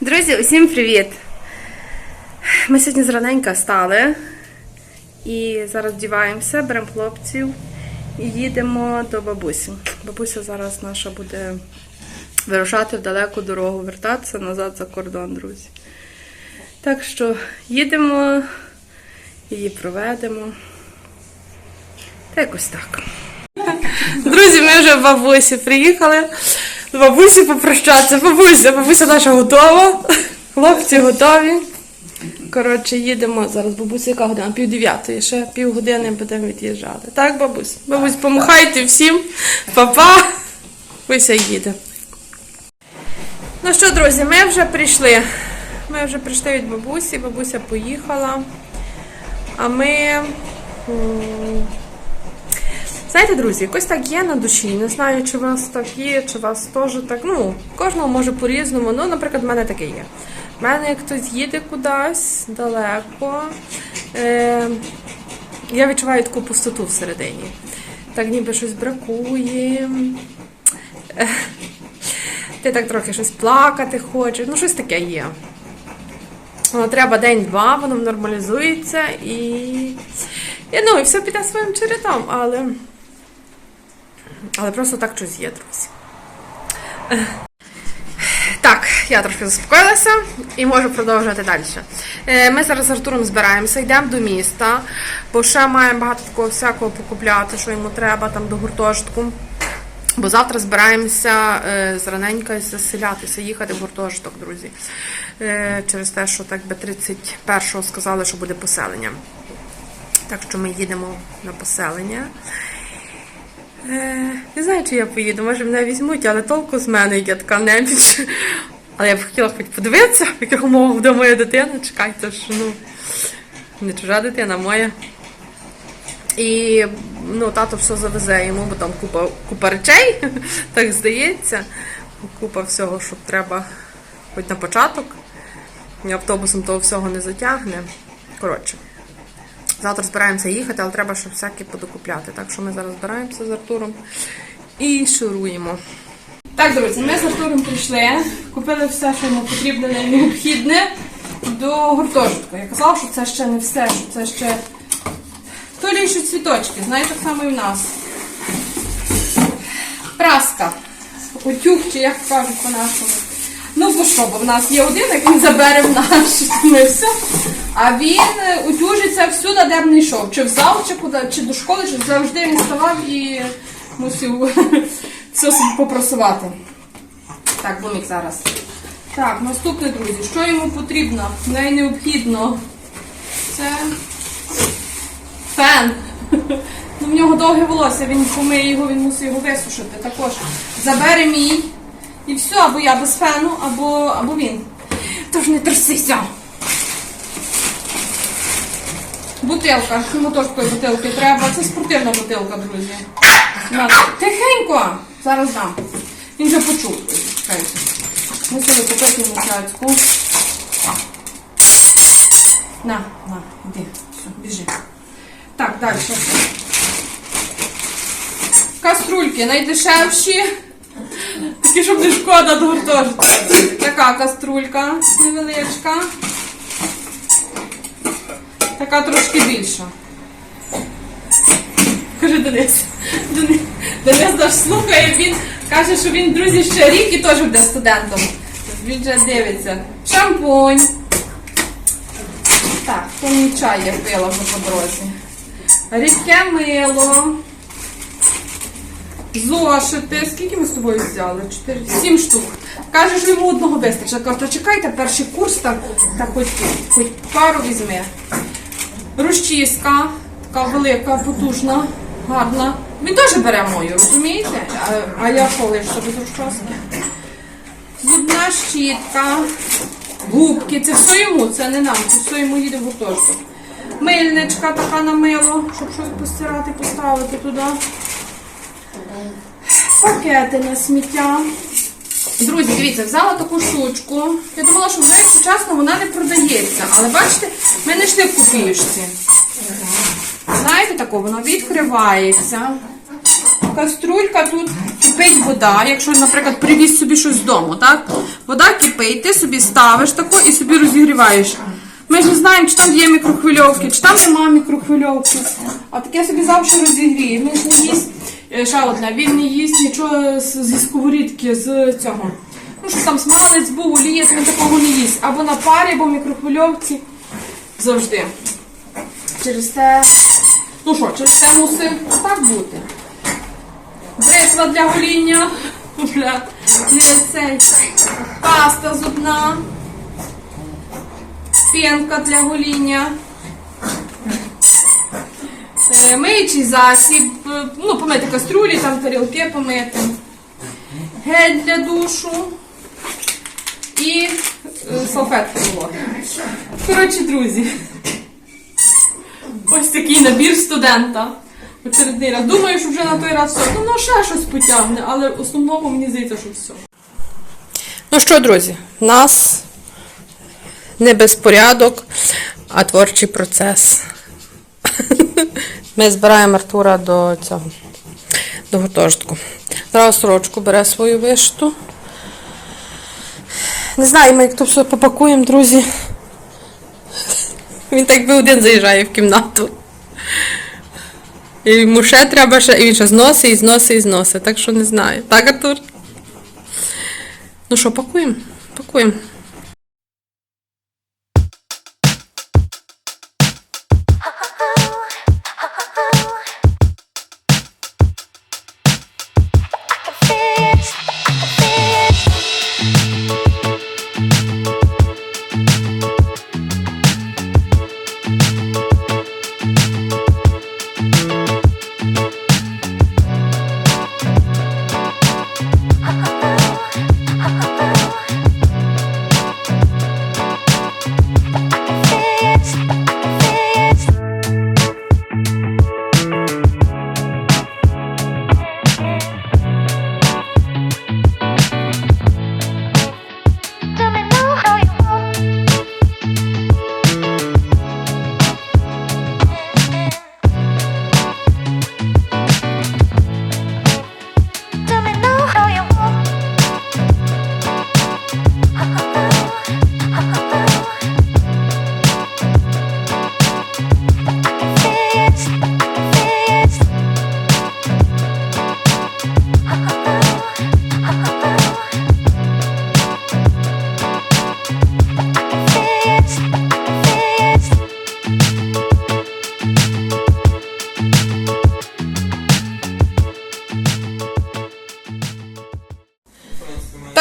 Друзі, усім привіт! Ми сьогодні зраненька стали і зараз вдіваємося, беремо хлопців і їдемо до бабусі. Бабуся зараз наша буде вирушати в далеку дорогу, вертатися назад за кордон, друзі. Так що їдемо, її проведемо. Та якось так. Друзі, ми вже в бабусі приїхали. До бабусі попрощатися. Бабуся, бабуся наша готова. Хлопці готові. Коротше, їдемо зараз. Бабуся, яка година? Пів дев'ятої, ще пів години будемо від'їжджати. Так, бабусь? Бабусь, помахайте всім. Папа. Бабуся їде. Ну що, друзі, ми вже прийшли. Ми вже прийшли від бабусі, бабуся поїхала. А ми. Знаєте, друзі, якось так є на душі. Не знаю, чи у вас так є, чи у вас теж так. Ну, кожного може по-різному. Ну, наприклад, в мене таке є. В мене як хтось їде кудись далеко, е, я відчуваю таку пустоту всередині. Так ніби щось бракує. Е, Ти так трохи щось плакати хочеш. Ну, щось таке є. Воно треба день-два, воно нормалізується і. і ну, і все піде своїм чередом, але. Але просто так щось є, друзі. Так, я трошки заспокоїлася і можу продовжувати далі. Е, Ми зараз з Артуром збираємося, йдемо до міста, бо ще маємо багато такого всякого покупляти, що йому треба там до гуртожитку. Бо завтра збираємося е, зраненько заселятися, їхати в гуртожиток, друзі. Е, через те, що так би 31-го сказали, що буде поселення. Так що ми їдемо на поселення. Е, не знаю, чи я поїду, може мене візьмуть, але толку з мене я така неміч. Але я б хотіла хоч подивитися, в яких умовах буде моя дитина. Чекайте, що ну, не чужа дитина моя. І ну, тато все завезе йому, бо там купа, купа речей, так здається. Купа всього, що треба хоч на початок. Автобусом того всього не затягне. Коротше. Завтра збираємося їхати, але треба, щоб всяке подокупляти. Так що ми зараз збираємося з Артуром і шуруємо. Так, друзі, ми з Артуром прийшли, купили все, що йому потрібне, не необхідне до гуртожитку. Я казала, що це ще не все, що це ще то цвіточки, знаєте, так само і в нас. Праска. Утюг, чи як кажуть по-нашому. Ну, бо що, бо в нас є один, як він забере в наш ми все. А він е, утюжиться всюди, де б не йшов. Чи в зал, чи куди, чи до школи, чи завжди він ставав і мусив все попрасувати. Так, бумік зараз. Так, наступне, друзі, що йому потрібно? Найнеобхідно. Це фен. Ну, в нього довге волосся, він помиє його, він мусить його висушити. Також забере мій. І все, або я без фену, або, або він. Тож не трясися. Бутилка, йому теж такої бутилки треба. Це спортивна бутилка, друзі. Тихенько! Зараз дам. Він вже почув. Мусили купити йому цяцьку. На, на, іди. Все, біжи. Так, далі. Каструльки найдешевші. Такі, щоб не шкода до. Така каструлька невеличка. Така трошки більша. Кажи Денис. Денис, наш слухає, він каже, що він, друзі, ще рік і теж буде студентом. Він вже дивиться. Шампунь. Так, то мій чай я пила вже по дорозі. Рідке мило. Зошити. Скільки ми з тобою взяли? Чотири, сім штук. Каже, що йому одного вистачить. Кажу, чекайте, перший курс, так, так хоч, хоч пару візьми. Розчіска, така велика, потужна, гарна. Він теж бере мою, розумієте? А, я що лише собі розчоски? Зубна щітка, губки, це все йому, це не нам, це все йому їде в гуртожиток. Мильничка така на мило, щоб щось постирати, поставити туди. Пакети на сміття. Друзі, дивіться, взяла таку штучку. Я думала, що вже, якщо чесно, вона не продається. Але бачите, ми не йшли в копіюшці. Знаєте таку, вона відкривається. каструлька тут кипить вода. Якщо, наприклад, привіз собі щось з дому, так? Вода кипить, ти собі ставиш тако і собі розігріваєш. Ми ж не знаємо, чи там є мікрохвильовки, чи там нема мікрохвильовки. А таке собі завжди розігріє. Він ж не їсть. е, Ще він не їсть нічого зі сковорідки, з цього. Ну, що там смалець був, олія, то він такого не їсть. Або на парі, або в мікрохвильовці. Завжди. Через те. Ну що, через це мусить так бути. Бритва для гоління. Для цей. Паста зубна. Пінка для гоління. Е, Миючий засіб, ну, помити каструлі, там тарілки помити. Гель для душу. І салфетки вологи. Коротше, друзі. Ось такий набір студента. Очередний раз. Думаю, що вже на той раз все. Ну, ну ще щось потягне, але в основному мені здається, що все. Ну що, друзі, нас не безпорядок, а творчий процес. Ми збираємо Артура до цього, до гуртожитку. Зараз сорочку бере свою вишту. Не знаю, ми як то все попакуємо, друзі. Він так би один заїжджає в кімнату. І йому ще треба ще, і він ще зносить, і зносить, і зносить. Так що не знаю. Так, Артур? Ну що, пакуємо? Пакуємо.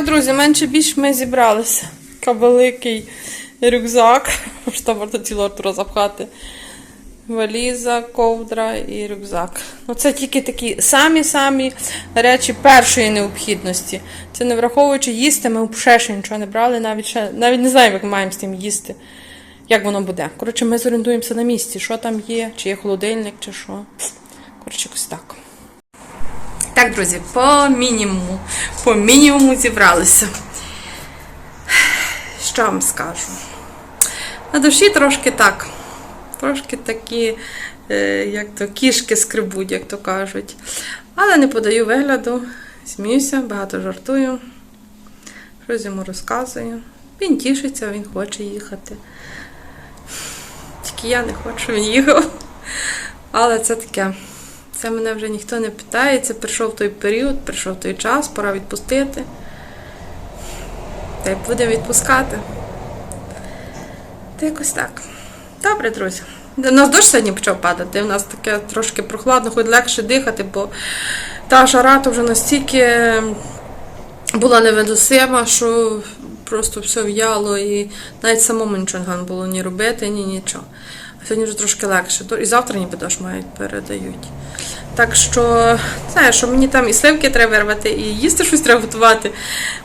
Так, друзі, менше більш ми зібралися. Такий великий рюкзак, що можна цілу Артура запхати. Валіза, ковдра і рюкзак. Ну, це тільки такі самі-самі речі першої необхідності. Це не враховуючи їсти, ми взагалі ще нічого не брали, навіть ще навіть не знаємо, як ми маємо з тим їсти, як воно буде. Коротше, ми зорієнтуємося на місці, що там є, чи є холодильник, чи що. Коротше, якось так. Так, друзі, по мінімуму. По мінімуму зібралися. Що вам скажу? На душі трошки так. Трошки такі, е, як то кішки скребуть, як то кажуть. Але не подаю вигляду, сміюся, багато жартую, щось йому розказую. Він тішиться, він хоче їхати. Тільки я не хочу, він їхав. Але це таке. Це мене вже ніхто не питає. Це прийшов той період, прийшов той час, пора відпустити. Та й будемо відпускати. Та якось так. Добре, друзі. У нас дощ сьогодні почав падати. У нас таке трошки прохладно, хоч легше дихати, бо та жара то вже настільки була невиносима, що просто все в'яло і навіть самому нічого не було ні робити, ні нічого. Сьогодні вже трошки легше. То І завтра ніби дощ мають передають. Так що, знаєш, що мені там і сливки треба вирвати, і їсти щось треба готувати.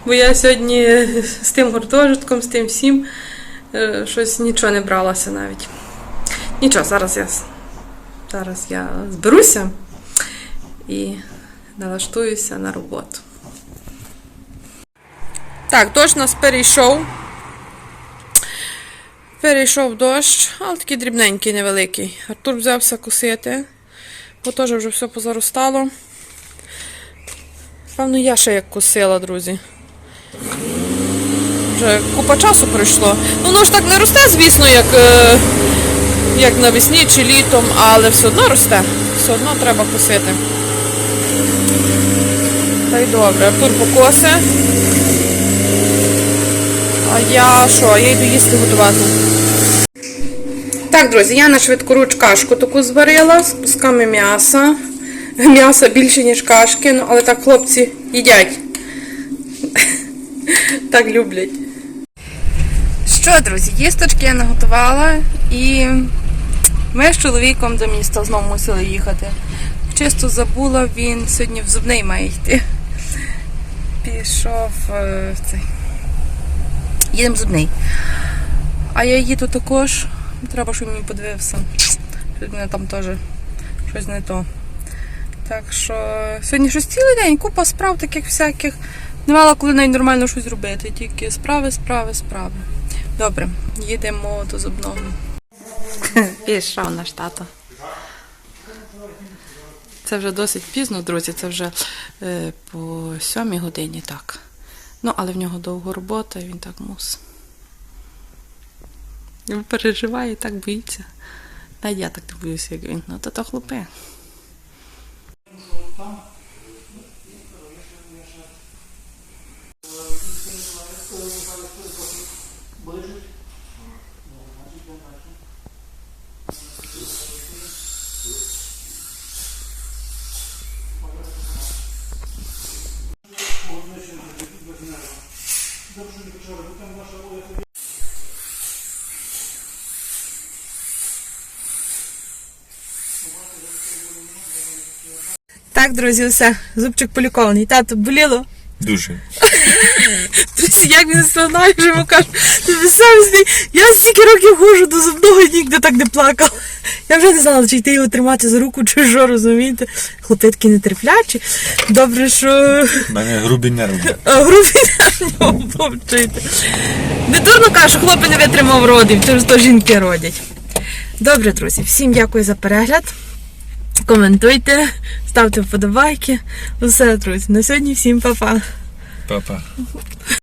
Бо я сьогодні з тим гуртожитком, з тим всім е, щось нічого не бралася навіть. Нічого, зараз я, зараз я зберуся і налаштуюся на роботу. Так, дощ нас перейшов. Перейшов дощ, але такий дрібненький, невеликий. Артур взявся косити, бо теж вже все позаростало. Певно, я ще як косила, друзі. Вже купа часу пройшло. Ну, воно ж так не росте, звісно, як, е, як навесні чи літом, але все одно росте. Все одно треба косити. Та й добре, Артур покоси. А я що? А я йду їсти готувати. Так, друзі, я на швидкоруч кашку таку зварила з кусками м'яса. М'яса більше, ніж кашки, ну, але так хлопці їдять. Так люблять. Що, друзі, їсточки я наготувала і ми з чоловіком до міста знову мусили їхати. Чисто забула, він сьогодні в зубний має йти. Пішов е, в цей. Їдемо в зубний. А я їду також. Треба, щоб мені подивився. Щось мене там теж щось не то. Так що сьогодні щось цілий день, купа справ таких всяких. Не мала коли навіть нормально щось робити. Тільки справи, справи, справи. Добре, їдемо до зубного. Пішов наш тато. Це вже досить пізно, друзі. Це вже е, по сьомій годині, так. Ну, але в нього довго робота, і він так мус. Переживає так боїться. Навіть я так не боюся, як він. Ну, то то хлопе. Так, друзі, все. Зубчик полікований. Тато, боліло? Дуже. Як він знає, вже йому кажу, ти безсовісний. Я стільки років ходжу до зубного і ніде так не плакав. Я вже не знала, чи йти його тримати за руку, чи що, розумієте. Хлопці такі нетерплячі. Добре, що У мене грубі нерви. грубі нього повчити. Не дурно кажу, хлопець не витримав родів, через то жінки родять. Добре, друзі, всім дякую за перегляд. Коментуйте, ставте вподобайки. Усе, друзі. На сьогодні всім па-па. Папа.